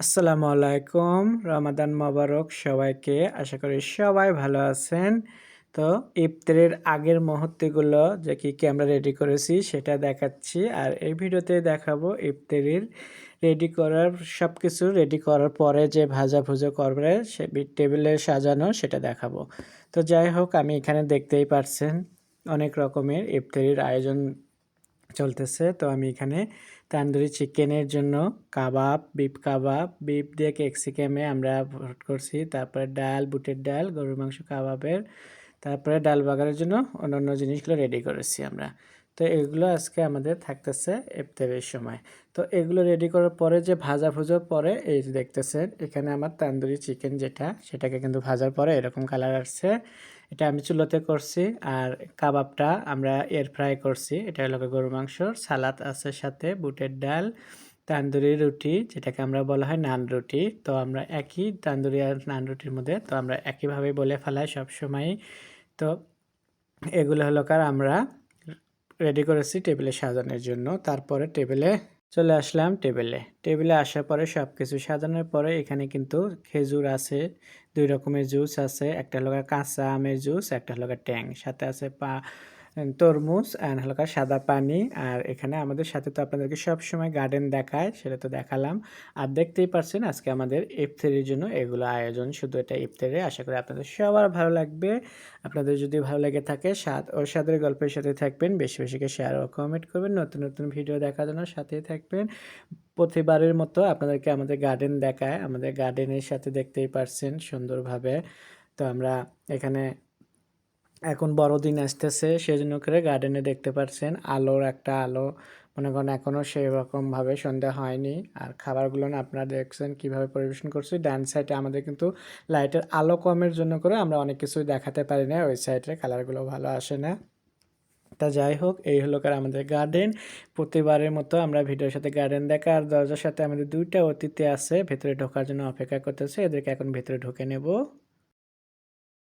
আসসালামু আলাইকুম। রমাদান মোবারক সবাইকে। আশা করি সবাই ভালো আছেন। তো ইফতারের আগের মুহূর্তগুলো যে কি কি আমরা রেডি করেছি সেটা দেখাচ্ছি। আর এই ভিডিওতে দেখাবো ইফতারির রেডি করার সব কিছু রেডি করার পরে যে ভাজা ভুজো করবে, সে টেবিলে সাজানো সেটা দেখাবো। তো যাই হোক, আমি এখানে দেখতেই পারছেন অনেক রকমের ইফতারির আয়োজন চলতেছে। তো আমি এখানে তান্দুরি চিকেনের জন্য কাবাব বিপ কাবাব বিপ দিয়ে ক্যাপসিকামে আমরা ভোট করছি। তারপরে ডাল, বুটের ডাল, গরুর মাংস, কাবাবের। তারপরে ডাল বাগারের জন্য অন্যান্য জিনিসগুলো রেডি করেছি আমরা। তো এগুলো আজকে আমাদের থাকতেছে ইফতারের সময়। তো এগুলো রেডি করার পরে যে ভাজা ভুজোর পরে এই যে দেখতেছেন, এখানে আমার তান্দুরি চিকেন যেটা, সেটাকে কিন্তু ভাজার পরে এরকম কালার আসছে। এটা আমি চুলোতে করছি আর কাবাবটা আমরা এয়ার ফ্রাই করছি। এটা হলো গরু মাংসর সালাদ আছে সাথে, বুটের ডাল, তান্দুরি রুটি, যেটাকে আমরা বলা হয় নান রুটি। তো আমরা একই তান্দুরি আর নান রুটির মধ্যে, তো আমরা একইভাবে বলে ফেলাই সবসময়ই। তো এগুলো হলো কার আমরা রেডি করেছি টেবিলে সাজানোর জন্য। তারপরে টেবিলে চলে আসলাম টেবিলে টেবিলে আসার পরে সব কিছু সাজানোর পরে এখানে কিন্তু খেজুর আছে, দুই রকমের জুস আছে, একটা হলো কাঁচা আমের জুস একটা হলো ট্যাং। সাথে আছে পা তরমুজ অ্যান্ড হালকা সাদা পানি। আর এখানে আমাদের সাথে তো আপনাদেরকে সব সময় গার্ডেন দেখায়, সেটা তো দেখালাম। আর দেখতেই পারছেন আজকে আমাদের ইফতারির জন্য এগুলো আয়োজন, শুধু এটা ইফতারে। আশা করি আপনাদের সবার ভালো লাগবে। আপনাদের যদি ভালো লেগে থাকে, স্বাদ ও স্বাদের গল্পের সাথে থাকবেন। বেশি বেশিকে শেয়ার ও কমেন্ট করবেন। নতুন নতুন ভিডিও দেখার জন্য সাথেই থাকবেন। প্রতিবারের মতো আপনাদেরকে আমাদের গার্ডেন দেখায়। আমাদের গার্ডেনের সাথে দেখতেই পারছেন সুন্দরভাবে। তো আমরা এখানে এখন বড়দিন আসতেছে, সেজন্য করে গার্ডেনে দেখতে পাচ্ছেন আলোর একটা আলো। মনে করেন এখনও সেরকমভাবে সন্ধ্যা হয়নি। আর খাবারগুলো আপনারা দেখছেন কীভাবে পরিবেশন করছি। ডান সাইডে আমাদের কিন্তু লাইটের আলো কমের জন্য করে আমরা অনেক কিছুই দেখাতে পারি না, ওই সাইডে কালারগুলো ভালো আসে না। তা যাই হোক, এই হলো কার আমাদের গার্ডেন প্রতিবারের মতো আমরা ভিডিওর সাথে গার্ডেন দেখা। আর দরজার সাথে আমাদের দুইটা অতিথি আছে, ভেতরে ঢোকার জন্য অপেক্ষা করতেছে। এদেরকে এখন ভেতরে ঢুকে নেব।